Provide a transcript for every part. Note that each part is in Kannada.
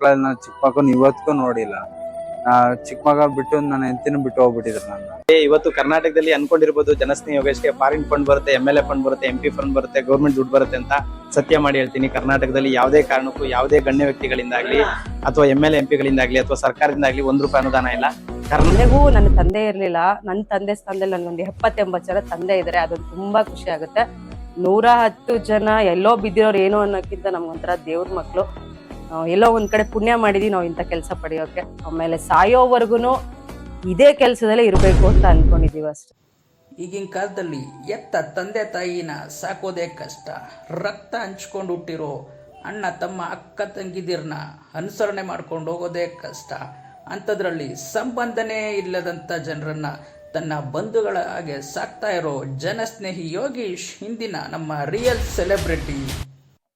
ಮಕ್ಳಲ್ಲಿ ನಾನು ಚಿಕ್ಕ ಮಗನ ಇವತ್ತಿಗೂ ನೋಡಿಲ್ಲ. ಆ, ಚಿಕ್ಕ ಮಗ ಬಿಟ್ಟು ನನ್ನ ಹೆಂಡತಿನ ಬಿಟ್ಟು ಹೋಗ್ಬಿಟ್ಟಿದ್ರು ನನ್ನ. ಇವತ್ತು ಕರ್ನಾಟಕದಲ್ಲಿ ಅನ್ಕೊಂಡಿರ್ಬೋದು ಜನಸ್ನೇಹಿ ಯೋಗೇಶ್ಗೆ ಫಾರಿನ್ ಫಂಡ್ ಬರುತ್ತೆ ಎಂ ಎಲ್ ಎ ಫಂಡ್ ಬರುತ್ತೆ ಎಂ ಪಿ ಫಂಡ್ ಬರುತ್ತೆ ಗೌರ್ಮೆಂಟ್ ದುಡ್ಡು ಬರುತ್ತೆ ಅಂತ ಸತ್ಯ ಮಾಡಿ ಹೇಳ್ತೀನಿ. ಕರ್ನಾಟಕದಲ್ಲಿ ಯಾವುದೇ ಕಾರಣಕ್ಕೂ ಯಾವುದೇ ಗಣ್ಯ ವ್ಯಕ್ತಿಗಳಿಂದಾಗ್ಲಿ ಅಥವಾ ಎಂ ಎಲ್ ಎಂ ಪಿಗಳಿಂದಾಗ್ಲಿ ಅಥವಾ ಸರ್ಕಾರದಿಂದಾಗ್ಲಿ ಒಂದು ರೂಪಾಯಿ ಅನುದಾನ ಇಲ್ಲ. ಕರ್ನಾಟಕ ನನ್ನ ತಂದೆ ಇರಲಿಲ್ಲ. ನನ್ನ ತಂದೆ ಸ್ಥಾನದಲ್ಲಿ ನನ್ಗೊಂದು ಎಪ್ಪತ್ತೆಂಬತ್ತು ಜನ ತಂದೆ ಇದ್ದಾರೆ ಅದೊಂದು ತುಂಬಾ ಖುಷಿ ಆಗುತ್ತೆ. ನೂರ ಹತ್ತು ಜನ ಎಲ್ಲೋ ಬಿದ್ದಿರೋರು ಏನು ಅನ್ನೋಕ್ಕಿಂತ ನಮ್ಗೊಂಥರ ದೇವ್ರ ಮಕ್ಕಳು ಎಲ್ಲೋ ಒಂದ್ ಕಡೆ ಪುಣ್ಯ ಮಾಡಿದೀವಿ ನಾವು ಇಂಥ ಕೆಲಸ ಪಡೆಯೋಕೆ. ಆಮೇಲೆ ಸಾಯೋವರೆಗೂ ಇದೇ ಕೆಲಸದಲ್ಲೇ ಇರಬೇಕು ಅಂತ ಅನ್ಕೊಂಡಿದೀವಿ ಅಷ್ಟೇ. ಈಗಿನ ಕಾಲದಲ್ಲಿ ಎತ್ತ ತಂದೆ ತಾಯಿನ ಸಾಕೋದೇ ಕಷ್ಟ. ರಕ್ತ ಹಂಚ್ಕೊಂಡು ಹುಟ್ಟಿರೋ ಅಣ್ಣ ತಮ್ಮ ಅಕ್ಕ ತಂಗಿದಿರನ್ನ ಅನುಸರಣೆ ಮಾಡ್ಕೊಂಡು ಹೋಗೋದೇ ಕಷ್ಟ. ಅಂಥದ್ರಲ್ಲಿ ಸಂಬಂಧನೇ ಇಲ್ಲದಂಥ ಜನರನ್ನ ತನ್ನ ಬಂಧುಗಳ ಹಾಗೆ ಸಾಕ್ತಾ ಇರೋ ಜನಸ್ನೇಹಿ ಯೋಗೀಶ್ ಹಿಂದಿನ ನಮ್ಮ ರಿಯಲ್ ಸೆಲೆಬ್ರಿಟಿ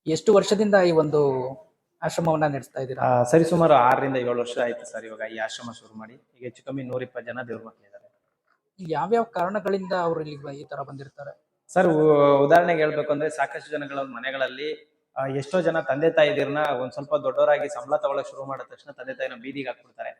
ಎಷ್ಟು ವರ್ಷದಿಂದ ಈ ಒಂದು ಆಶ್ರಮವನ್ನ ನಡೆಸ್ತಾ ಇದ್ದೀರಾ? ಸರಿ ಸುಮಾರು ಆರರಿಂದ ಏಳು ವರ್ಷ ಆಯ್ತು ಸರ್ ಇವಾಗ ಈ ಆಶ್ರಮ ಶುರು ಮಾಡಿ. ಈಗ ಹೆಚ್ಚು ಕಮ್ಮಿ ನೂರ ಇಪ್ಪತ್ತು ಜನ ದೇವ್ರ ಮಕ್ಕಳಿದ್ದಾರೆ ಯಾವ್ಯಾವ ಕಾರಣಗಳಿಂದ ಅವರು ಇಲ್ಲಿಗೆ ಈ ತರ ಬಂದಿರ್ತಾರೆ? ಸರ್ ಉದಾಹರಣೆಗೆ ಹೇಳ್ಬೇಕು ಅಂದ್ರೆ ಸಾಕಷ್ಟು ಜನಗಳ ಮನೆಗಳಲ್ಲಿ ಎಷ್ಟೋ ಜನ ತಂದೆ ತಾಯಿದಿರ್ನ ಒಂದ್ ಸ್ವಲ್ಪ ದೊಡ್ಡವರಾಗಿ ಸಂಬಳ ತಗೊಳಕ್ ಶುರು ಮಾಡಿದ ತಕ್ಷಣ ತಂದೆ ತಾಯಿನ ಬೀದಿಗೆ ಹಾಕ್ಬಿಡ್ತಾರೆ.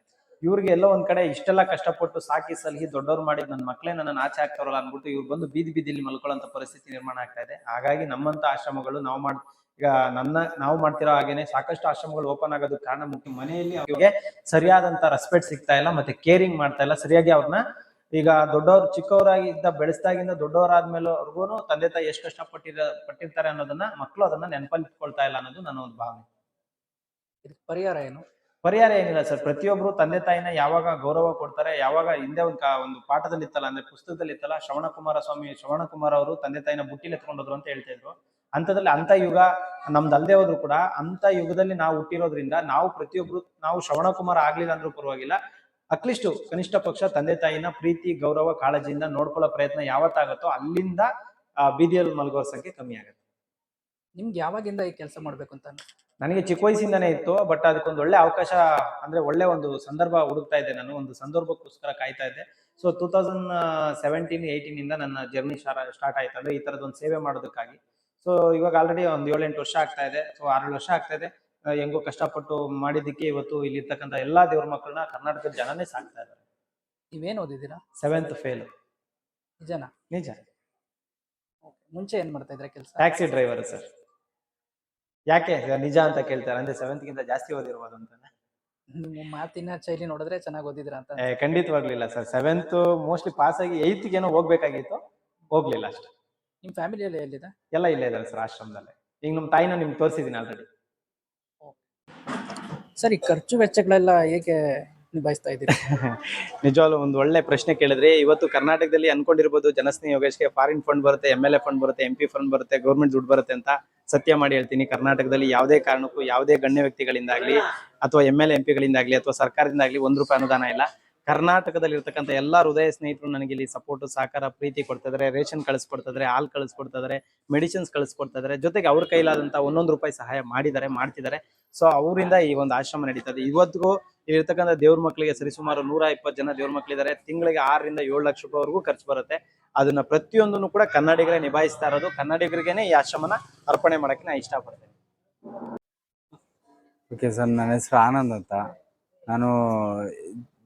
ಇವ್ರಿಗೆ ಎಲ್ಲೋ ಒಂದ್ ಕಡೆ ಇಷ್ಟೆಲ್ಲ ಕಷ್ಟಪಟ್ಟು ಸಾಕಿ ಸಲಹಿ ದೊಡ್ಡವ್ರು ಮಾಡಿ ನನ್ನ ಮಕ್ಕಳೇ ನನ್ನ ಆಚೆ ಹಾಕ್ತಾರಲ್ಲ ಅನ್ಬಿಟ್ಟು ಇವ್ರು ಬಂದು ಬೀದಿ ಬೀದಿಲಿ ಮಲ್ಕೊಳ್ಳೋಂತ ಪರಿಸ್ಥಿತಿ ನಿರ್ಮಾಣ ಆಗ್ತಾ ಇದೆ. ಹಾಗಾಗಿ ನಮ್ಮಂತ ಆಶ್ರಮಗಳು ನಾವು ಮಾಡ್ ಈಗ ನನ್ನ ನಾವು ಮಾಡ್ತಿರೋ ಹಾಗೇನೆ ಸಾಕಷ್ಟು ಆಶ್ರಮಗಳು ಓಪನ್ ಆಗೋದಕ್ಕೆ ಕಾರಣ ಮುಖ್ಯ. ಮನೆಯಲ್ಲಿ ಅವರಿಗೆ ಸರಿಯಾದಂತ ರೆಸ್ಪೆಕ್ಟ್ ಸಿಗ್ತಾ ಇಲ್ಲ ಮತ್ತೆ ಕೇರಿಂಗ್ ಮಾಡ್ತಾ ಇಲ್ಲ. ಸರಿಯಾಗಿ ಅವ್ರನ್ನ ಈಗ ದೊಡ್ಡವ್ರು ಚಿಕ್ಕವರಾಗಿದ್ದ ಬೆಳೆಸ್ದಾಗಿಂದ ದೊಡ್ಡವರಾದ್ಮೇಲೆವರೆಗೂ ತಂದೆ ತಾಯಿ ಎಷ್ಟು ಕಷ್ಟಪಟ್ಟಿರ ಪಟ್ಟಿರ್ತಾರೆ ಅನ್ನೋದನ್ನ ಮಕ್ಕಳು ಅದನ್ನ ನೆನಪಲ್ಲಿ ಇಟ್ಕೊಳ್ತಾ ಇಲ್ಲ ಅನ್ನೋದು ನನ್ನ ಒಂದು ಭಾವನೆ. ಇದಕ್ಕೆ ಪರಿಹಾರ ಏನು? ಪರಿಹಾರ ಏನಿಲ್ಲ ಸರ್. ಪ್ರತಿಯೊಬ್ರು ತಂದೆ ತಾಯಿನ ಯಾವಾಗ ಗೌರವ ಕೊಡ್ತಾರೆ ಯಾವಾಗ ಹಿಂದೆ ಒಂದು ಒಂದು ಪಾಠದಲ್ಲಿ ಇತ್ತಲ್ಲ ಅಂದ್ರೆ ಪುಸ್ತಕದಲ್ಲಿ ಇತ್ತಲ್ಲ ಶ್ರವಣ ಕುಮಾರ ಸ್ವಾಮಿ ಶ್ರವಣ ಕುಮಾರ್ ಅವರು ತಂದೆ ತಾಯಿನ ಬುಟ್ಟಿಲಿ ಎತ್ಕೊಂಡೋದ್ರು ಅಂತ ಹೇಳ್ತಾ ಇದ್ರು. ಅಂತದ್ರಲ್ಲಿ ಅಂತ ಯುಗ ನಮ್ದು ಅಲ್ಲದೆ ಹೋದ್ರು ಕೂಡ ಅಂತ ಯುಗದಲ್ಲಿ ನಾವು ಹುಟ್ಟಿರೋದ್ರಿಂದ ನಾವು ಪ್ರತಿಯೊಬ್ರು ನಾವು ಶ್ರವಣಕುಮಾರ್ ಆಗ್ಲಿಲ್ಲ ಅಂದ್ರೂ ಪರವಾಗಿಲ್ಲ. ಅಟ್ಲೀಸ್ಟ್ ಕನಿಷ್ಠ ಪಕ್ಷ ತಂದೆ ತಾಯಿನ ಪ್ರೀತಿ ಗೌರವ ಕಾಳಜಿಯಿಂದ ನೋಡ್ಕೊಳ್ಳೋ ಪ್ರಯತ್ನ ಯಾವತ್ತಾಗತ್ತೋ ಅಲ್ಲಿಂದ ಬೀದಿಯಲ್ಲಿ ಮಲಗೋ ಸಂಖ್ಯೆ ಕಮ್ಮಿ ಆಗುತ್ತೆ. ನಿಮ್ಗೆ ಯಾವಾಗಿಂದ ಈ ಕೆಲಸ ಮಾಡ್ಬೇಕು ಅಂತ ನನಗೆ ಚಿಕ್ಕ ವಯಸ್ಸಿಂದಾನೇ ಇತ್ತು ಬಟ್ ಅದಕ್ಕೊಂದು ಒಳ್ಳೆ ಅವಕಾಶ ಅಂದ್ರೆ ಒಳ್ಳೆ ಒಂದು ಸಂದರ್ಭ ಹುಡುಕ್ತಾ ಇದ್ದೆ ನಾನು ಒಂದು ಸಂದರ್ಭಕ್ಕೋಸ್ಕರ ಕಾಯ್ತಾ ಇದ್ದೆ. So two thousand seventeen eighteen ಇಂದ ನನ್ನ ಜರ್ನಿ ಸ್ಟಾರ್ಟ್ ಆಯ್ತು ಅಂದ್ರೆ ಈ ತರದ ಒಂದು ಸೇವೆ ಮಾಡೋದಕ್ಕಾಗಿ. ಸೊ ಇವಾಗ ಆಲ್ರೆಡಿ ಒಂದು ಏಳೆಂಟು ವರ್ಷ ಆಗ್ತಾ ಇದೆ. ಸೊ ಆರೇಳು ವರ್ಷ ಆಗ್ತಾ ಇದೆ. ಹೆಂಗೋ ಕಷ್ಟಪಟ್ಟು ಮಾಡಿದ್ದಕ್ಕೆ ಇವತ್ತು ಇಲ್ಲಿ ಇರ್ತಕ್ಕಂಥ ಎಲ್ಲಾ ದೇವ್ರ ಮಕ್ಕಳನ್ನ ಕರ್ನಾಟಕದ ಜನನೇ ಸಾಕ್ತಾ ಇದ್ದಾರೆ. ನೀವೇನ್ ಓದಿದ್ದೀರಾ? Seventh fail ನಿಜನಾ? ನಿಜ. ಮುಂಚೆ ಏನ್ ಮಾಡ್ತಾ ಇದ್ರ ಕೆಲಸ? Taxi driver sir. ಯಾಕೆ? ನಿಜ ಅಂತ ಕೇಳ್ತಾರೆ. ಅಂದ್ರೆ ಸೆವೆಂತ್ ಗಿಂತ ಜಾಸ್ತಿ ಓದಿರ್ಬೋದು ಅಂತ ನಿಮ್ಮ ಮಾತಿನ ಶೈಲಿ ನೋಡಿದ್ರೆ ಚೆನ್ನಾಗಿ ಓದಿದ್ರ ಅಂತ. ಖಂಡಿತವಾಗ್ಲಿಲ್ಲ ಸರ್. ಸೆವೆಂತ್ ಮೋಸ್ಟ್ಲಿ ಪಾಸ್ ಆಗಿ ಏಯ್ತ್ ಏನೋ ಹೋಗ್ಬೇಕಾಗಿತ್ತು. ಹೋಗ್ಲಿಲ್ಲ ಅಷ್ಟೇ. ನಿಮ್ ಫ್ಯಾಮಿಲಿಯಲ್ಲಿ ಎಲ್ಲಿದೆ? ಎಲ್ಲ ಇಲ್ಲೇ ಇದ್ದಾರೆ ಸರ್ ಆಶ್ರಮದಲ್ಲೇ. ಈಗ ನಮ್ಮ ತಾಯಿನ ನಿಮ್ಗೆ ತೋರಿಸಿದ್ದೀನಿ ಆಲ್ರೆಡಿ ಸರ್ ಈ ಖರ್ಚು ವೆಚ್ಚಗಳೆಲ್ಲ ಹೇಗೆ ನಿಭಾಯಿಸ್ತಾ ಇದ್ದೀರಿ? ನಿಜವಾಗ್ಲೂ ಒಂದು ಒಳ್ಳೆ ಪ್ರಶ್ನೆ ಕೇಳಿದ್ರೆ ಇವತ್ತು ಕರ್ನಾಟಕದಲ್ಲಿ ಅನ್ಕೊಂಡಿರ್ಬೋದು ಜನಸ್ನೇಹಿ ಯೋಗೇಶ್ಗೆ ಫಾರಿನ್ ಫಂಡ್ ಬರುತ್ತೆ ಎಂ ಎಲ್ ಎ ಫಂಡ್ ಬರುತ್ತೆ ಎಂ ಪಿ ಫಂಡ್ ಬರುತ್ತೆ ಗೌರ್ಮೆಂಟ್ ದುಡ್ಡು ಬರುತ್ತೆ ಅಂತ ಸತ್ಯ ಮಾಡಿ ಹೇಳ್ತೀನಿ. ಕರ್ನಾಟಕದಲ್ಲಿ ಯಾವುದೇ ಕಾರಣಕ್ಕೂ ಯಾವುದೇ ಗಣ್ಯ ವ್ಯಕ್ತಿಗಳಿಂದಾಗ್ಲಿ ಅಥವಾ ಎಂ ಎಲ್ ಎಂ ಪಿಗಳಿಂದಾಗ್ಲಿ ಅಥವಾ ಸರ್ಕಾರದಿಂದಾಗ್ಲಿ ಒಂದ್ ರೂಪಾಯಿ ಅನುದಾನ ಇಲ್ಲ. ಕರ್ನಾಟಕದಲ್ಲಿ ಇರ್ತಕ್ಕಂಥ ಎಲ್ಲಾ ಹೃದಯ ಸ್ನೇಹಿತರು ನನಗೆ ಇಲ್ಲಿ ಸಪೋರ್ಟ್ ಸಹಕಾರ, ಪ್ರೀತಿ ಕೊಡ್ತಾ ಇದಾರೆ ರೇಷನ್ ಕಳಿಸ್ಕೊಡ್ತಾ ಹಾಲು ಕಳಿಸ್ಕೊಡ್ತಿದ್ದಾರೆ ಮೆಡಿಸಿನ್ಸ್ ಕಳಿಸ್ಕೊಡ್ತಾ ಇದಾರೆ ಜೊತೆಗೆ ಅವ್ರ ಕೈಲಾದಂತ ಒಂದೊಂದು ರೂಪಾಯಿ ಸಹಾಯ ಮಾಡಿದ್ದಾರೆ, ಮಾಡ್ತಿದ್ದಾರೆ. ಸೊ ಅವರಿಂದ ಈ ಒಂದು ಆಶ್ರಮ ನಡೀತದೆ. ಇವತ್ತಿಗೂ ಇಲ್ಲಿರ್ತಕ್ಕಂಥ ದೇವ್ರ ಮಕ್ಕಳಿಗೆ ಸರಿಸುಮಾರು ನೂರ ಇಪ್ಪತ್ತು ಜನ ದೇವ್ರ ಮಕ್ಕಳಿದ್ದಾರೆ. ತಿಂಗಳಿಗೆ ಆರರಿಂದ ಏಳು ಲಕ್ಷ ರೂಪಾಯಿವರೆಗೂ ಖರ್ಚು ಬರುತ್ತೆ. ಅದನ್ನ ಪ್ರತಿಯೊಂದನ್ನು ಕೂಡ ಕನ್ನಡಿಗರೇ ನಿಭಾಯಿಸ್ತಾ ಇರೋದು. ಕನ್ನಡಿಗರಿಗೇನೆ ಈ ಆಶ್ರಮನ ಅರ್ಪಣೆ ಮಾಡಕ್ಕೆ ನಾ ಇಷ್ಟಪಡ್ತೇನೆ. ಓಕೆ ಸರ್ ನನ್ನ ಹೆಸರು ಆನಂದ್ ಅಂತ. ನಾನು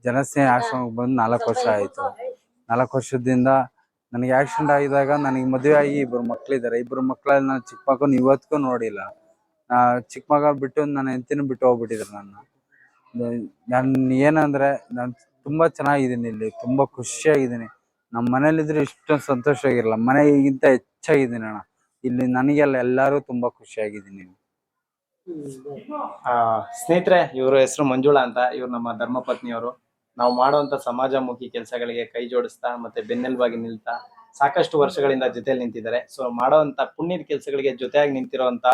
ಜನಸ್ನೇಹಿ ಆಶ್ರಮಕ್ಕೆ ಬಂದು ನಾಲ್ಕು ವರ್ಷ ಆಯಿತು. ನಾಲ್ಕು ವರ್ಷದಿಂದ ನನಗೆ ಆಕ್ಸಿಡೆಂಟ್ ಆಗಿದಾಗ ನನಗೆ ಮದುವೆ ಆಗಿ ಇಬ್ಬರು ಮಕ್ಕಳಿದ್ದಾರೆ ಇಬ್ಬರು ಮಕ್ಕಳಲ್ಲಿ ನಾನು ಚಿಕ್ಕ ಮಗನ ಇವತ್ತಿಗೂ ನೋಡಿಲ್ಲ. ನಾ ಚಿಕ್ಕ ಮಗ ಬಿಟ್ಟು ನನ್ನ ಹೆಂತಿನ ಬಿಟ್ಟು ಹೋಗ್ಬಿಟ್ಟಿದ್ರು ನನ್ನ. ನಾನು ಏನಂದ್ರೆ ನಾನು ತುಂಬಾ ಚೆನ್ನಾಗಿದ್ದೀನಿ ಇಲ್ಲಿ. ತುಂಬಾ ಖುಷಿಯಾಗಿದ್ದೀನಿ. ನಮ್ಮ ಮನೇಲಿದ್ರೆ ಇಷ್ಟೊಂದು ಸಂತೋಷ ಆಗಿರಲ್ಲ. ಮನೆಗಿಂತ ಹೆಚ್ಚಾಗಿದ್ದೀನಿ ಅಣ್ಣ. ಇಲ್ಲಿ ನನಗೆಲ್ಲ ಎಲ್ಲರೂ ತುಂಬಾ ಖುಷಿಯಾಗಿದ್ದೀನಿ. ಆ ಸ್ನೇಹಿತರೆ ಇವ್ರ ಹೆಸರು ಮಂಜುಳಾ ಅಂತ. ಇವ್ರು ನಮ್ಮ ಧರ್ಮಪತ್ನಿಯವರು ನಾವು ಮಾಡುವಂತ ಸಮಾಜಮುಖಿ ಕೆಲಸಗಳಿಗೆ ಕೈ ಜೋಡಿಸ್ತಾ ಮತ್ತೆ ಬೆನ್ನೆಲುಬಾಗಿ ನಿಲ್ತಾ ಸಾಕಷ್ಟು ವರ್ಷಗಳಿಂದ ಜೊತೆಯಲ್ಲಿ ನಿಂತಿದ್ದಾರೆ. ಸೊ ಮಾಡುವಂತ ಪುಣ್ಯದ ಕೆಲಸಗಳಿಗೆ ಜೊತೆಯಾಗಿ ನಿಂತಿರುವಂತ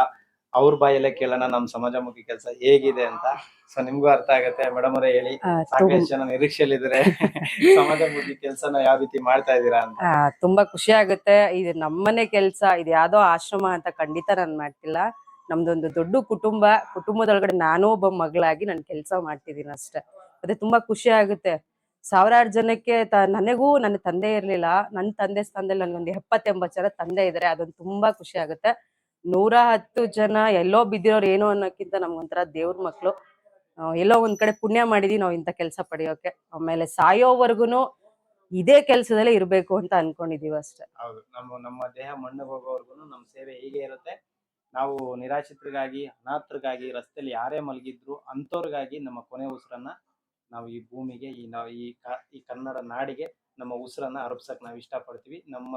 ಅವ್ರ ಬಾಯಲ್ಲೇ ಕೇಳೋಣ ನಮ್ ಸಮಾಜಮುಖಿ ಕೆಲಸ ಹೇಗಿದೆ ಅಂತ. ಸೊ ನಿಮ್ಗೂ ಅರ್ಥ ಆಗತ್ತೆ. ಮೇಡಮ್ ಅವರೇ ಹೇಳಿ ಸಾಕಷ್ಟು ಜನ ನಿರೀಕ್ಷೆಯಲ್ಲಿದ್ದಾರೆ. ಸಮಾಜಮುಖಿ ಕೆಲಸನ ಯಾವ ರೀತಿ ಮಾಡ್ತಾ ಇದೀರಾ ಅಂತ. ತುಂಬಾ ಖುಷಿ ಆಗುತ್ತೆ. ಇದು ನಮ್ಮನೆ ಕೆಲಸ ಇದು ಯಾವ್ದೋ ಆಶ್ರಮ ಅಂತ ಖಂಡಿತ ನಾನ್ ಮಾಡ್ತಿಲ್ಲ. ನಮ್ದೊಂದು ದೊಡ್ಡ ಕುಟುಂಬ ಕುಟುಂಬದೊಳಗಡೆ ನಾನು ಒಬ್ಬ ಮಗಳಾಗಿ ನಾನು ಕೆಲಸ ಮಾಡ್ತಿದ್ದೀನಿ ಅಷ್ಟೇ. ಮತ್ತೆ ತುಂಬಾ ಖುಷಿ ಆಗುತ್ತೆ. ಸಾವಿರಾರು ಜನಕ್ಕೆ ತ, ನನಗೂ ನನ್ನ ತಂದೆ ಇರಲಿಲ್ಲ. ನನ್ನ ತಂದೆ ಸ್ಥಾನದಲ್ಲಿ ನನ್ಗೊಂದು ಎಪ್ಪತ್ತೆಂಬತ್ತು ಜನ ತಂದೆ ಇದ್ದಾರೆ ಅದೊಂದು ತುಂಬಾ ಖುಷಿ ಆಗುತ್ತೆ. ನೂರ ಹತ್ತು ಜನ ಎಲ್ಲೋ ಬಿದ್ದಿರೋರು ಏನೋ ಅನ್ನೋಕ್ಕಿಂತ ನಮ್ಗೊಂಥರ ದೇವ್ರ ಮಕ್ಕಳು ಎಲ್ಲೋ ಒಂದ್ ಕಡೆ ಪುಣ್ಯ ಮಾಡಿದೀವಿ ನಾವು ಇಂಥ ಕೆಲಸ ಪಡೆಯೋಕೆ. ಆಮೇಲೆ ಸಾಯೋವರ್ಗುನು ಇದೇ ಕೆಲಸದಲ್ಲೇ ಇರಬೇಕು ಅಂತ ಅನ್ಕೊಂಡಿದೀವಿ ಅಷ್ಟೇ. ಹೌದು. ನಮ್ಮ ನಮ್ಮ ದೇಹ ಮಣ್ಣು ಹೋಗೋವರೆಗೂ ನಮ್ಮ ಸೇವೆ ಹೀಗೆ ಇರುತ್ತೆ. ನಾವು ನಿರಾಶ್ರಿತರಿಗಾಗಿ, ಅನಾಥರಿಗಾಗಿ ರಸ್ತೆಯಲ್ಲಿ ಯಾರೇ ಮಲಗಿದ್ರು ಅಂಥವ್ರಿಗಾಗಿ ನಮ್ಮ ಕೊನೆ ಉಸಿರನ್ನ ನಾವು ಈ ಭೂಮಿಗೆ, ಈ ನಾವು ಈ ಈ ಕನ್ನಡ ನಾಡಿಗೆ ನಮ್ಮ ಉಸಿರನ್ನ ಅರ್ಪಿಸಕ್ ನಾವು ಇಷ್ಟಪಡ್ತೀವಿ. ನಮ್ಮ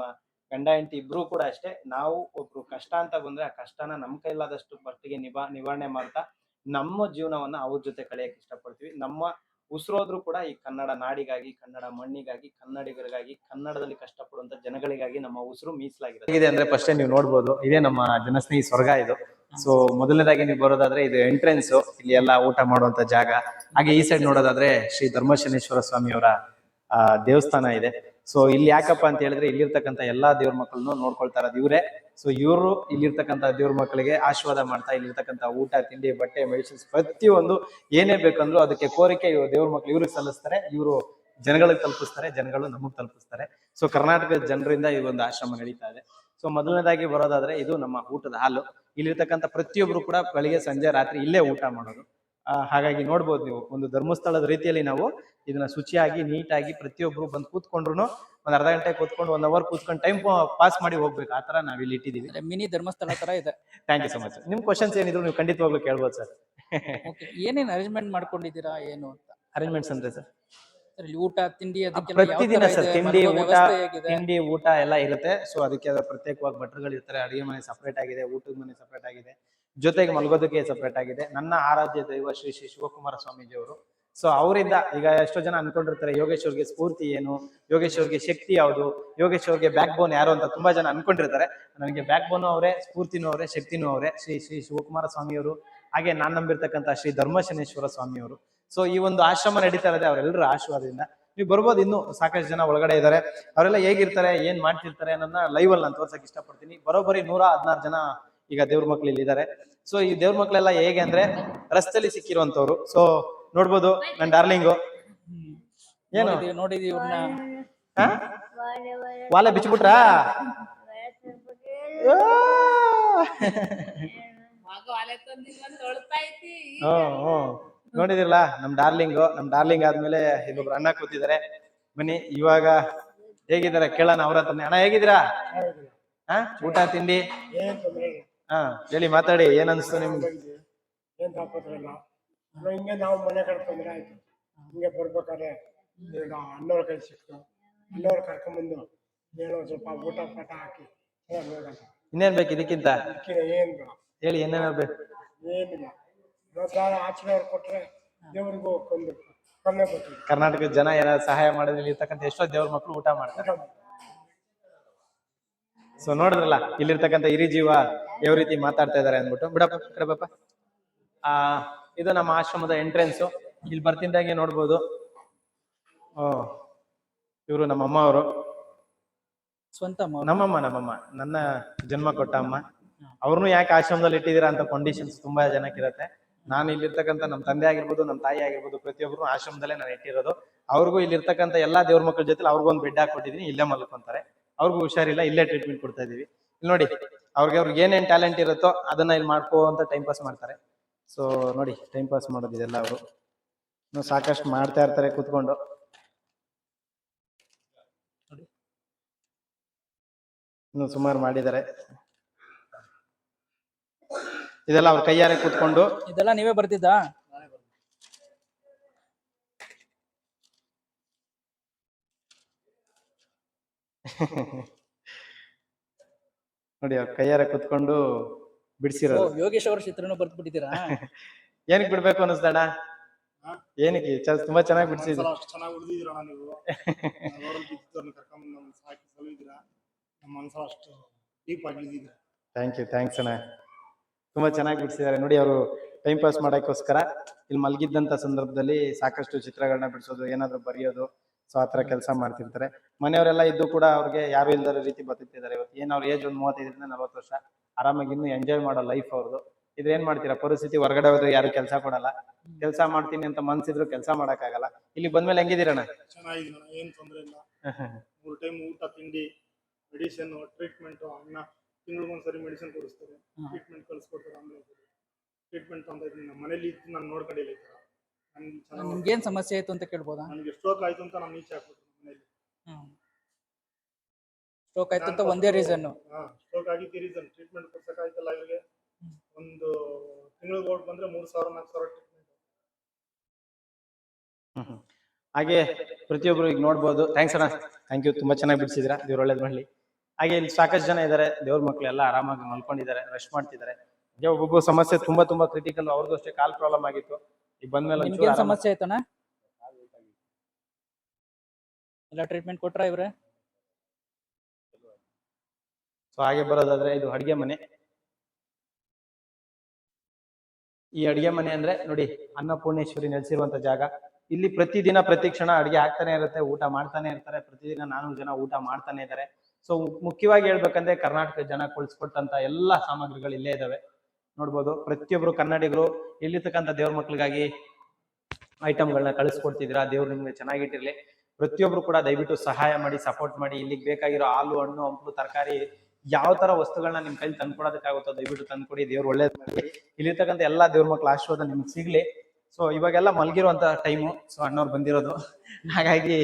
ಗಂಡ, ಹೆಂಡತಿ ಇಬ್ರು ಕೂಡ ಅಷ್ಟೇ. ನಾವು ಒಬ್ರು ಕಷ್ಟ ಅಂತ ಬಂದ್ರೆ ಆ ಕಷ್ಟನ ನಮ್ಮ ಕೈಲಾದಷ್ಟು ಮಟ್ಟಿಗೆ ನಿಭಾ, ನಿವಾರಣೆ ಮಾಡ್ತಾ ನಮ್ಮ ಜೀವನವನ್ನ ಅವ್ರ ಜೊತೆ ಕಳೆಯಕ್ ಇಷ್ಟಪಡ್ತೀವಿ. ನಮ್ಮ ಉಸಿರೋದ್ರು ಕೂಡ ಈ ಕನ್ನಡ ನಾಡಿಗಾಗಿ, ಕನ್ನಡ ಮಣ್ಣಿಗಾಗಿ, ಕನ್ನಡಿಗರಿಗಾಗಿ, ಕನ್ನಡದಲ್ಲಿ ಕಷ್ಟಪಡುವಂತ ಜನಗಳಿಗಾಗಿ ನಮ್ಮ ಉಸಿರು ಮೀಸಲಾಗಿದೆ. ಅಂದ್ರೆ ಫಸ್ಟ್ ನೀವು ನೋಡ್ಬೋದು, ಇದೇ ನಮ್ಮ ಜನಸ್ನೇಹಿ ಸ್ವರ್ಗ ಇದು. ಸೊ ಮೊದಲನೇದಾಗಿ ನೀವು ಬರೋದಾದ್ರೆ ಇದು ಎಂಟ್ರೆನ್ಸ್ ಇಲ್ಲಿ ಎಲ್ಲ ಊಟ ಮಾಡುವಂತ ಜಾಗ. ಹಾಗೆ ಈ ಸೈಡ್ ನೋಡೋದಾದ್ರೆ ಶ್ರೀ ಧರ್ಮಶನೇಶ್ವರ ಸ್ವಾಮಿಯವರ, ಆ, ದೇವಸ್ಥಾನ ಇದೆ. ಸೊ ಇಲ್ಲಿ ಯಾಕಪ್ಪ ಅಂತ ಹೇಳಿದ್ರೆ ಇಲ್ಲಿರ್ತಕ್ಕಂಥ ಎಲ್ಲಾ ದೇವ್ರ ಮಕ್ಕಳನ್ನು ನೋಡ್ಕೊಳ್ತಾ ಇರೋದು ಇವರೇ. ಸೊ ಇವರು ಇಲ್ಲಿರ್ತಕ್ಕಂಥ ದೇವ್ರ ಮಕ್ಕಳಿಗೆ ಆಶೀರ್ವಾದ ಮಾಡ್ತಾ ಇಲ್ಲಿರ್ತಕ್ಕಂಥ ಊಟ, ತಿಂಡಿ, ಬಟ್ಟೆ ಮೆಡಿಸಿನ್ಸ್ ಪ್ರತಿಯೊಂದು ಏನೇ ಬೇಕಂದ್ರೂ ಅದಕ್ಕೆ ಕೋರಿಕೆ ದೇವ್ರ ಮಕ್ಳು ಇವ್ರಿಗೆ ಸಲ್ಲಿಸ್ತಾರೆ. ಇವರು ಜನಗಳಿಗೆ ತಲುಪಿಸ್ತಾರೆ, ಜನಗಳು ನಮಗ್ ತಲುಪಿಸ್ತಾರೆ. ಸೊ ಕರ್ನಾಟಕದ ಜನರಿಂದ ಈ ಒಂದು ಆಶ್ರಮ ನಡೀತಾ ಇದೆ. ಸೊ ಮೊದಲನೇದಾಗಿ ಬರೋದಾದ್ರೆ ಇದು ನಮ್ಮ ಊಟದ ಹಾಲು. ಇಲ್ಲಿರ್ತಕ್ಕಂಥ ಪ್ರತಿಯೊಬ್ರು ಕೂಡ ಬೆಳಿಗ್ಗೆ ಸಂಜೆ ರಾತ್ರಿ ಇಲ್ಲೇ ಊಟ ಮಾಡೋದು. ಹಾಗಾಗಿ ನೋಡ್ಬೋದು ನೀವು ಒಂದು ಧರ್ಮಸ್ಥಳದ ರೀತಿಯಲ್ಲಿ ನಾವು ಇದನ್ನ ಶುಚಿಯಾಗಿ ನೀಟಾಗಿ ಪ್ರತಿಯೊಬ್ರು ಬಂದು ಕೂತ್ಕೊಂಡ್ರು ಒಂದು ಅರ್ಧ ಗಂಟೆ ಕೂತ್ಕೊಂಡು ಒನ್ ಅವರ್ ಕೂತ್ಕೊಂಡು ಟೈಮ್ ಪಾಸ್ ಮಾಡಿ ಹೋಗ್ಬೇಕು. ಆ ತರ ನಾವ್ ಇಲ್ಲಿ ಇಟ್ಟಿದೀವಿ ಮಿನಿ ಧರ್ಮಸ್ಥಳ ತರ ಇದೆ. ಥ್ಯಾಂಕ್ ಯು ಸೊ ಮಚ್ ನಿಮ್ ಕ್ವಶನ್ಸ್ ಏನಿದ್ರು ನೀವು ಖಂಡಿತವಾಗ್ಲೂ ಕೇಳ್ಬೋದು ಸರ್. ಏನೇನು ಅರೇಂಜ್ಮೆಂಟ್ ಮಾಡ್ಕೊಂಡಿದ್ದೀರಾ ಏನು ಅಂತ? ಅರೇಂಜ್ಮೆಂಟ್ಸ್ ಅಂದ್ರೆ ಸರ್? ಊಟ ತಿಂಡಿ ಅದಕ್ಕೆಲ್ಲ ಯಾವ ಪ್ರತಿದಿನ ಸರ್ ಇದೆ? ತಿಂಡಿ ಊಟ ವ್ಯವಸ್ಥೆ ಹೇಗಿದೆ? ತಿಂಡಿ ಊಟ ಎಲ್ಲ ಇರುತ್ತೆ. ಸೊ ಅದಕ್ಕೆ ಪ್ರತ್ಯೇಕವಾಗಿ ಭಟ್ರುಗಳು ಇರ್ತಾರೆ. ಅಡಿಗೆ ಮನೆ ಸಪರೇಟ್ ಆಗಿದೆ ಊಟದ ಮನೆ ಸಪ್ರೇಟ್ ಆಗಿದೆ. ಜೊತೆಗೆ ಮಲಗೋದಕ್ಕೆ ಸಪರೇಟ್ ಆಗಿದೆ. ನನ್ನ ಆರಾಧ್ಯ ದೈವ ಶ್ರೀ ಶ್ರೀ ಶಿವಕುಮಾರ ಸ್ವಾಮೀಜಿ ಅವರು ಸೊ ಅವರಿಂದ ಈಗ ಎಷ್ಟೋ ಜನ ಅನ್ಕೊಂಡಿರ್ತಾರೆ ಯೋಗೇಶ್ವರ್ಗೆ ಸ್ಫೂರ್ತಿ ಏನು? ಯೋಗೇಶ್ವರ್ಗೆ ಶಕ್ತಿ ಯಾವುದು? ಯೋಗೇಶ್ವರ್ಗೆ ಬ್ಯಾಕ್ ಬೋನ್ ಯಾರು ಅಂತ ತುಂಬಾ ಜನ ಅನ್ಕೊಂಡಿರ್ತಾರೆ. ನನಗೆ ಬ್ಯಾಕ್ ಬೋನ್ ಅವರೇ ಸ್ಫೂರ್ತಿನೂ ಅವರೇ ಶಕ್ತಿನೂ ಅವರೇ. ಶ್ರೀ ಶ್ರೀ ಶಿವಕುಮಾರ ಸ್ವಾಮಿಯವರು ಹಾಗೆ ನಾನು ನಂಬಿರ್ತಕ್ಕಂಥ ಶ್ರೀ ಧರ್ಮಶನೇಶ್ವರ ಸ್ವಾಮಿಯವರು. ಸೊ ಈ ಒಂದು ಆಶ್ರಮ ನಡೀತಾ ಇರೋದೇ ಅವರೆಲ್ಲರ ಆಶೀರ್ವಾದದಿಂದ. ನೀವು ಬರ್ಬೋದು ಇನ್ನು ಸಾಕಷ್ಟು ಜನ ಒಳಗಡೆ ಇದ್ದಾರೆ. ಅವರೆಲ್ಲ ಹೇಗಿರ್ತಾರೆ ಏನ್ ಮಾಡ್ತಿರ್ತಾರೆ ಅನ್ನೋದನ್ನ ಲೈವ್ ಅಲ್ಲಿ ನಾನು ತೋರ್ಸಕ್ ಇಷ್ಟಪಡ್ತೀನಿ. ಬರೋಬ್ಬರಿ ನೂರ ಹದಿನಾರು ಜನ ಈಗ ದೇವ್ರ ಮಕ್ಳು ಇಲ್ಲಿ ಇದ್ದಾರೆ. ಸೊ ಈ ದೇವ್ರ ಮಕ್ಳೆಲ್ಲ ಹೇಗೆ ಅಂದ್ರೆ ರಸ್ತೆಲಿ ಸಿಕ್ಕಿರುವಂತವ್ರು ಸೊ ನೋಡ್ಬೋದು ನನ್ ಡಾರ್ಲಿಂಗು. ಏನು? ನೋಡಿದೀವಿ ನೋಡಿದೀವಿ ಇವ್ರನ್ನ. ಹಾ? ವಾಲೆ ಬಿಚ್ಬಿಟ್ರ ಹ್ಮ್ ಹ್ಮ್. ನೋಡಿದಿರಲ್ಲ ನಮ್ ಡಾರ್ಲಿಂಗ್ ನಮ್ ಡಾರ್ಲಿಂಗ್ ಆದ್ಮೇಲೆ ಇನ್ನೊಬ್ರು ಅಣ್ಣ ಕೂತಿದ್ದಾರೆ ಬನ್ನಿ ಇವಾಗ ಹೇಗಿದ್ದಾರೆ ಕೇಳೋಣ ಅವ್ರ ಹತ್ರನೇ. ಅಣ್ಣ ಹೇಗಿದ್ದೀರಾ? ಹಾ ಊಟ ತಿಂಡಿ? ಹಾ ಹೇಳಿ ಮಾತಾಡಿ ಏನ್ ಅನ್ಸ್ತು ನಿಮ್ಗೆ? ಏನ್ ತಾಪತ್ರ ಇಲ್ಲ. ಆಮೇಲೆ ಹಿಂಗೆ ನಾವು ಮನೆ ಕಡೆ ತೊಂದ್ರೆ ಆಯ್ತು. ಹಿಂಗೆ ಬರ್ಬೇಕಾದ್ರೆ ಈಗ ಅಣ್ಣವ್ರ ಕೈ ಸಿಕ್ತು. ಅಣ್ಣವ್ರು ಕರ್ಕೊಂಬಂದು ಏನೋ ಸ್ವಲ್ಪ ಊಟ ಪಾಠ ಹಾಕಿ ಇನ್ನೇನ್ ಬೇಕು ಇದಕ್ಕಿಂತ? ಅಕ್ಕಿನ ಏನ್ ಬೇಡ. ಹೇಳಿ ಏನೇನ ಬೇಕು? ಏನಿಲ್ಲ. ಇವತ್ತು ಆಚರಣೆ ಕೊಟ್ರೆ ದೇವರಿಗೂ ಒಂದು ಕಮ್ಮಿ ಕೊಟ್ಟಿವಿ ಕರ್ನಾಟಕದ ಜನ ಏನಾದ್ರು ಸಹಾಯ ಮಾಡಿದ್ರೆ ಇಲ್ಲಿ ಇರ್ತಕ್ಕಂಥ ಎಷ್ಟೋ ದೇವ್ರ ಮಕ್ಕಳು ಊಟ ಮಾಡ್ತಾರೆ. ಸೊ ನೋಡಿದ್ರಲ್ಲ ಇಲ್ಲಿರ್ತಕ್ಕಂಥ ಹಿರಿ ಜೀವ ಯಾವ ರೀತಿ ಮಾತಾಡ್ತಾ ಇದಾರೆ ಅಂದ್ಬಿಟ್ಟು. ಬಿಡಪ್ಪ ಕಡೆ ಬಾಪ ಆ ಇದು ನಮ್ಮ ಆಶ್ರಮದ ಎಂಟ್ರೆನ್ಸ್ ಇಲ್ಲಿ ಬರ್ತಿದ್ದಂಗೆ ನೋಡ್ಬೋದು. ಓ ಇವರು ನಮ್ಮ ಅಮ್ಮ ಅವರು. ಸ್ವಂತ ನಮ್ಮಮ್ಮ ನಮ್ಮಮ್ಮ. ನನ್ನ ಜನ್ಮ ಕೊಟ್ಟ ಅಮ್ಮ. ಅವ್ರನ್ನೂ ಯಾಕೆ ಆಶ್ರಮದಲ್ಲಿ ಇಟ್ಟಿದ್ದೀರಾ ಅಂತ ಕಂಡೀಷನ್ಸ್ ತುಂಬಾ ಜನಕ್ಕಿರತ್ತೆ ನಾನು ಇಲ್ಲಿರ್ತಕ್ಕಂಥ ನಮ್ಮ ತಂದೆ ಆಗಿರ್ಬೋದು, ನಮ್ಮ ತಾಯಿ ಆಗಿರ್ಬೋದು, ಪ್ರತಿಯೊಬ್ಬರು ಆಶ್ರಮದಲ್ಲೇ ನಾನು ಇಟ್ಟಿರೋದು. ಅವ್ರಿಗೂ ಇಲ್ಲಿರ್ತಕ್ಕಂಥ ಎಲ್ಲಾ ದೇವ್ರ ಮಕ್ಕಳ ಜೊತೆ ಅವ್ರಿಗೂ ಒಂದು ಬೆಡ್ ಹಾಕೊಟ್ಟಿದೀನಿ ಇಲ್ಲೇ ಮಲ್ಕೊಂತಾರೆ. ಅವ್ರಿಗೂ ಹುಷಾರಿಲ್ಲ, ಇಲ್ಲೇ ಟ್ರೀಟ್ಮೆಂಟ್ ಕೊಡ್ತಾ ಇದೀವಿ ಇಲ್ಲಿ ನೋಡಿ, ಅವ್ರಿಗೆ ಅವ್ರಿಗೆ ಏನೇನ್ ಟ್ಯಾಲೆಂಟ್ ಇರುತ್ತೋ ಅದನ್ನ ಇಲ್ಲಿ ಮಾಡ್ಕೋ ಅಂತ ಟೈಮ್ ಪಾಸ್ ಮಾಡ್ತಾರೆ. ಸೊ ನೋಡಿ ಟೈಮ್ ಪಾಸ್ ಮಾಡೋದು ಇದೆಲ್ಲ ಅವರು. ಇನ್ನು ಸಾಕಷ್ಟು ಮಾಡ್ತಾ ಇರ್ತಾರೆ ಕೂತ್ಕೊಂಡು. ಇನ್ನು ಸುಮಾರು ಮಾಡಿದ್ದಾರೆ. ಇದೆಲ್ಲ ಅವ್ರ ಕೈಯಾರೆ ಕೂತ್ಕೊಂಡು. ಇದೆಲ್ಲ ನೀವೇ ಬರ್ತಿದ್ದಾ? ನೋಡಿ ಅವ್ರ ಕೈಯಾರೆ ಕೂತ್ಕೊಂಡು ಬಿಡಿಸಿರೋ ಯೋಗೇಶ್ ಅವ್ರ ಚಿತ್ರನೂ ಬರ್ದ್ಬಿಟ್ಟಿದ್ದೀರಾ? ಏನಕ್ಕೆ ಬಿಡ್ಬೇಕು ಅನಿಸ್ದಣ್ಣ? ಏನಕ್ಕೆ? ಚ- ತುಂಬಾ ಚೆನ್ನಾಗಿ ಬಿಡಿಸಿದ್ರು. ಅಷ್ಟು ಚೆನ್ನಾಗಿ ಉಳಿದಿದ್ದೀರಣ್ಣ ನೀವು. ರೋಡಲ್ಲಿ ಬಿದ್ದವ್ರನ್ನ ಕರ್ಕೊಂಬಂದು ನಮ್ಮ ಸಾಕಿ ನಮ್ಮ ಅಷ್ಟು ಡೀಪ್ ಆಗಿ ಇಳಿದಿದ್ದೀರಾ. ಥ್ಯಾಂಕ್ ಯು ಥ್ಯಾಂಕ್ಸ್ ಅಣ್ಣ. ತುಂಬಾ ಚೆನ್ನಾಗಿ ಬಿಡಿಸಿದ್ದಾರೆ. ನೋಡಿ ಅವರು ಟೈಮ್ ಪಾಸ್ ಮಾಡೋಕ್ಕೋಸ್ಕರ ಇಲ್ಲಿ ಮಲಗಿದ್ದಂಥ ಸಂದರ್ಭದಲ್ಲಿ ಸಾಕಷ್ಟು ಚಿತ್ರಗಳನ್ನ ಬಿಡಿಸೋದು ಏನಾದ್ರು ಬರೆಯೋದು ಸೊ ಆ ಥರ ಕೆಲಸ ಮಾಡ್ತಿರ್ತಾರೆ. ಮನೆಯವರೆಲ್ಲ ಇದ್ದು ಕೂಡ ಅವ್ರಿಗೆ ಯಾರು ಇಲ್ದರ ರೀತಿ ಬದುಕ್ತಿದ್ದಾರೆ. ಇವತ್ತು ಏನು ಅವ್ರ ಏಜ್ ಒಂದು ಮೂವತ್ತೈದರಿಂದ ನಲ್ವತ್ತು ವರ್ಷ ಆರಾಮಾಗಿ ಇನ್ನೂ ಎಂಜಾಯ್ ಮಾಡೋ ಲೈಫ್ ಅವ್ರದ್ದು ಇದೇನ್ ಮಾಡ್ತೀರಾ? ಪರಿಸ್ಥಿತಿ ಹೊರಗಡೆ ಹೋದ್ರೆ ಯಾರು ಕೆಲಸ ಕೊಡಲ್ಲ. ಕೆಲಸ ಮಾಡ್ತೀನಿ ಅಂತ ಮನ್ಸಿದ್ರು ಕೆಲಸ ಮಾಡಕ್ಕಾಗಲ್ಲ. ಇಲ್ಲಿ ಬಂದ್ಮೇಲೆ ಹೆಂಗಿದ್ದೀರಣ್ಣ ಚೆನ್ನಾಗಿದ್ದೀನಿ ಏನು ತೊಂದರೆ ಇಲ್ಲ. ಮೂರು ಟೈಮ್ ಊಟ ತಿಂಡಿ ಮೆಡಿಸಿನ್ ಟ್ರೀಟ್ಮೆಂಟ್ ಅನ್ನ. ತಿಂಗಳಿಗೊಂದ್ಸರಿ ಮೆಡಿಸಿನ್ ಕೊಡಿಸ್ತಾರೆ. ಟ್ರೀಟ್ಮೆಂಟ್ ಕಳಿಸ್ಕೊಡ್ತಾರೆ ಆಮೇಲೆ ಟ್ರೀಟ್ಮೆಂಟ್ ಅಂತ ಇದ್ದೀನಿ ನಮ್ಮ ಮನೇಲಿ ಇದ್ದು ನಾನು ನೋಡ್ಕೊಂಡಿಲ್ಲ ಈ ಥರ ನಿಮ್ಗೇನ್ ಸಮಸ್ಯೆ ಆಯ್ತು ಅಂತ ಕೇಳ್ಬೋದಾ? ನನಗೆ ಸ್ಟ್ರೋಕ್ ಆಯ್ತು ಅಂತ ನಾನು ಈಚೆ ಹಾಕ್ಬಿಟ್ರು ಮನೇಲಿ. ಸ್ಟ್ರೋಕ್ ಆಯ್ತು ಅಂತ ಒಂದೇ ರೀಸನ್ ಹಾ ಸ್ಟ್ರೋಕ್ ಆಗಿದ್ದು ರೀಸನ್ ಟ್ರೀಟ್ಮೆಂಟ್ ಕೊಡ್ಸಕ್ಕಾಯ್ತಲ್ಲ ಇವ್ರಿಗೆ. ಒಂದು ತಿಂಗಳಿಗೆ ಓಡ್ ಬಂದ್ರೆ ಮೂರು ಸಾವಿರ ನಾಲ್ಕು ಸಾವಿರ ಟ್ರೀಟ್ಮೆಂಟ್ ಹಾಗೆ ಪ್ರತಿಯೊಬ್ರು ಈಗ ನೋಡ್ಬೋದು. ಥ್ಯಾಂಕ್ಸ್ ಅಣ್ಣ. ಥ್ಯಾಂಕ್ ಯು ತುಂಬಾ ಚೆನ್ನಾಗಿ ಬಿಡಿಸಿದ್ರ. ದೇವ್ರ ಒಳ್ಳೇದ್ ಮಾಡಲಿ. ಹಾಗೆ ಇಲ್ಲಿ ಸಾಕಷ್ಟು ಜನ ಇದ್ದಾರೆ. ದೇವ್ರ ಮಕ್ಕಳೆಲ್ಲ ಎಲ್ಲ ಆರಾಮಾಗಿ ಮಲ್ಕೊಂಡಿದ್ದಾರೆ ರೆಸ್ಟ್ ಮಾಡ್ತಿದ್ದಾರೆ. ಹಾಗೆ ಒಬ್ಬೊಬ್ಬ ಸಮಸ್ಯೆ ತುಂಬಾ ತುಂಬಾ ಕ್ರಿಟಿಕಲ್ ಅವ್ರದ್ದು ಅಷ್ಟೇ ಕಾಲ್ ಪ್ರಾಬ್ಲಮ್ ಆಗಿತ್ತು. ಈಗ ಬಂದ್ಮೇಲೆ ನಿಮ್ಗೇನ್ ಸಮಸ್ಯೆ ಆಯ್ತಣ್ಣ? ಎಲ್ಲ ಟ್ರೀಟ್ಮೆಂಟ್ ಕೊಟ್ರ ಇವ್ರೆ? ಸೊ ಹಾಗೆ ಬರೋದಾದ್ರೆ ಇದು ಅಡಿಗೆ ಮನೆ. ಈ ಅಡಿಗೆ ಮನೆ ಅಂದ್ರೆ ನೋಡಿ ಅನ್ನಪೂರ್ಣೇಶ್ವರಿ ನೆಲೆಸಿರುವಂತ ಜಾಗ. ಇಲ್ಲಿ ಪ್ರತಿದಿನ ಪ್ರತಿ ಕ್ಷಣ ಅಡಿಗೆ ಆಗ್ತಾನೆ ಇರುತ್ತೆ ಊಟ ಮಾಡ್ತಾನೆ ಇರ್ತಾರೆ. ಪ್ರತಿದಿನ ನಾನೂರು ಜನ ಊಟ ಮಾಡ್ತಾನೆ ಇದ್ದಾರೆ. ಸೊ ಮುಖ್ಯವಾಗಿ ಹೇಳ್ಬೇಕಂದ್ರೆ ಕರ್ನಾಟಕ ಜನ ಕೊಳಿಸ್ಕೊಟ್ಟಂತ ಎಲ್ಲಾ ಸಾಮಗ್ರಿಗಳು ಇಲ್ಲೇ ಇದಾವೆ. ನೋಡ್ಬೋದು, ಪ್ರತಿಯೊಬ್ರು ಕನ್ನಡಿಗರು ಇಲ್ಲಿರ್ತಕ್ಕಂಥ ದೇವ್ರ ಮಕ್ಳಿಗಾಗಿ ಐಟಮ್ಗಳನ್ನ ಕಳಿಸ್ಕೊಡ್ತಿದ್ದೀರಾ, ದೇವ್ರು ನಿಮ್ಗೆ ಚೆನ್ನಾಗಿಟ್ಟಿರ್ಲಿ ಪ್ರತಿಯೊಬ್ರು ಕೂಡ ದಯವಿಟ್ಟು ಸಹಾಯ ಮಾಡಿ ಸಪೋರ್ಟ್ ಮಾಡಿ, ಇಲ್ಲಿಗೆ ಬೇಕಾಗಿರೋ ಹಾಲು, ಹಣ್ಣು, ಹಂಪಲು, ತರಕಾರಿ ಯಾವ ತರ ವಸ್ತುಗಳನ್ನ ನಿಮ್ ಕೈಲಿ ತಂದ್ಕೊಡೋದಕ್ಕಾಗುತ್ತೋ ದಯವಿಟ್ಟು ತಂದ್ಕೊಡಿ, ದೇವ್ರು ಒಳ್ಳೇದ್ ಮಾಡಿ ಇಲ್ಲಿರ್ತಕ್ಕಂಥ ಎಲ್ಲಾ ದೇವ್ರ ಮಕ್ಳ ಆಶೀರ್ವಾದ ನಿಮ್ಗೆ ಸಿಗ್ಲಿ. ಸೊ ಇವಾಗೆಲ್ಲ ಮಲಗಿರುವಂತ ಟೈಮು ಸೊ ಅಣ್ಣವ್ರು ಬಂದಿರೋದು. ಹಾಗಾಗಿ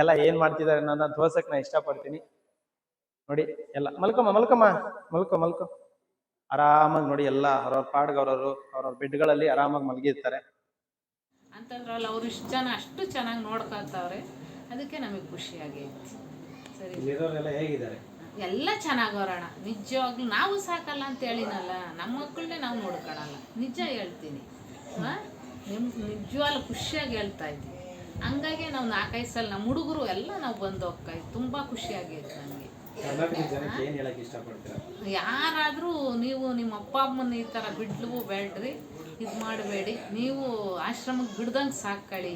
ಎಲ್ಲ ಏನ್ ಮಾಡ್ತಿದ್ದಾರೆ ಅನ್ನೋದನ್ನ ತೋರ್ಸಕ್ ನಾ ಇಷ್ಟಪಡ್ತೀನಿ. ನೋಡಿ ಎಲ್ಲ. ಮಲ್ಕಮ್ಮ ಮಲ್ಕಮ್ಮ ಮಲ್ಕೊ ಮಲ್ಕೊ. ಆರಾಮಾಗಿ ನೋಡಿ ಎಲ್ಲ. ಅವ್ರವ್ರ ಪಾಡ್ಗೆ ಅವ್ರವ್ರು ಅವ್ರವ್ರ ಬೆಡ್ಗಳಲ್ಲಿ ಆರಾಮಾಗಿ ಮಲಗಿರ್ತಾರೆ. ಅಂತಂದ್ರಲ್ಲ ಅವ್ರು ಇಷ್ಟು ಜನ ಅಷ್ಟು ಚೆನ್ನಾಗಿ ನೋಡ್ಕೊಳ್ತಾವ್ರೆ. ಅದಕ್ಕೆ ನಮಗೆ ಖುಷಿಯಾಗಿ ಸರಿ. ಇಲ್ಲಿರೋರೆಲ್ಲ ಹೇಗಿದ್ದಾರೆ? ಎಲ್ಲ ಚೆನ್ನಾಗವ್ರಣ ನಿಜವಾಗ್ಲೂ ನಾವು ಸಾಕಲ್ಲ ಅಂತ ಹೇಳಿನಲ್ಲ ನಮ್ಮ ಮಕ್ಕಳನ್ನೇ ನಾವು ನೋಡ್ಕೊಳಲ್ಲ. ನಿಜ ಹೇಳ್ತೀನಿ. ಹಾ? ನಿಮ್ ನಿಜವಾಗ್ಲೂ ಖುಷಿಯಾಗಿ ಹೇಳ್ತಾ ಇದ್ದೀವಿ ಹಂಗಾಗಿ ನಾವು ನಾಲ್ಕೈದು ಸಲ ನಮ್ಮ ಹುಡುಗರು ಎಲ್ಲ ನಾವು ಬಂದು ಹೋಗ್ತಾಯಿದ್ವಿ ತುಂಬ ಖುಷಿಯಾಗೈತೆ ನನಗೆ. ಕರ್ನಾಟಕದ ಜನಕ್ಕೆ ಏನ್ ಹೇಳಕ್ ಇಷ್ಟಪಡ್ತೀರಾ? ಯಾರಾದರೂ ನೀವು ನಿಮ್ಮ ಅಪ್ಪ ಅಮ್ಮನ ಈ ಥರ ಬಿಡ್ಲು ಬೇಡ್ರಿ ಇದು ಮಾಡಬೇಡಿ. ನೀವು ಆಶ್ರಮಕ್ಕೆ ಬಿಡ್ದಂಗೆ ಸಾಕೊಳ್ಳಿ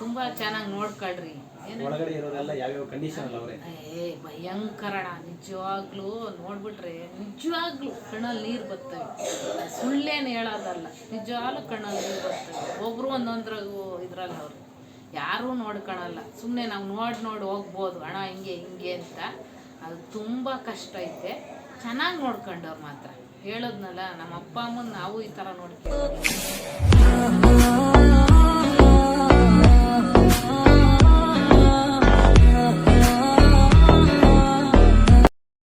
ತುಂಬ ಚೆನ್ನಾಗಿ ನೋಡ್ಕೊಳ್ರಿ. ಏನು ಒಳಗಡೆ ಇರೋರೆಲ್ಲ ಯಾವ್ಯಾವ ಕಂಡೀಷನ್ ಅಲ್ಲ ಅವ್ರೆ? ಏ ಭಯಂಕರಣ. ನಿಜವಾಗ್ಲೂ ನೋಡ್ಬಿಟ್ರೆ ನಿಜವಾಗ್ಲೂ ಕಣ್ಣಲ್ಲಿ ನೀರು ಬರ್ತವೆ ಸುಳ್ಳೇನು ಹೇಳೋದಲ್ಲ. ನಿಜವಾಗ್ಲೂ ಕಣ್ಣಲ್ಲಿ ನೀರು ಬರ್ತವೆ ಒಬ್ರು ಒಂದೊಂದ್ರಾಗೂ ಇದ್ರಲ್ಲ ಅವ್ರು. ಯಾರೂ ನೋಡ್ಕೊಳಲ್ಲ. ಸುಮ್ಮನೆ ನಾವು ನೋಡಿ ನೋಡಿ ಹೋಗ್ಬೋದು. ಹಣ ಹಿಂಗೆ ಹಿಂಗೆ ಅಂತ. ಅದು ತುಂಬ ಕಷ್ಟ ಐತೆ. ಚೆನ್ನಾಗಿ ನೋಡ್ಕೊಂಡವ್ರು ಮಾತ್ರ. ಹೇಳೋದ್ನಲ್ಲ ನಮ್ಮ ಅಪ್ಪ ಅಮ್ಮನ ನಾವು ಈ ಥರ ನೋಡ್ಕೊಂಡು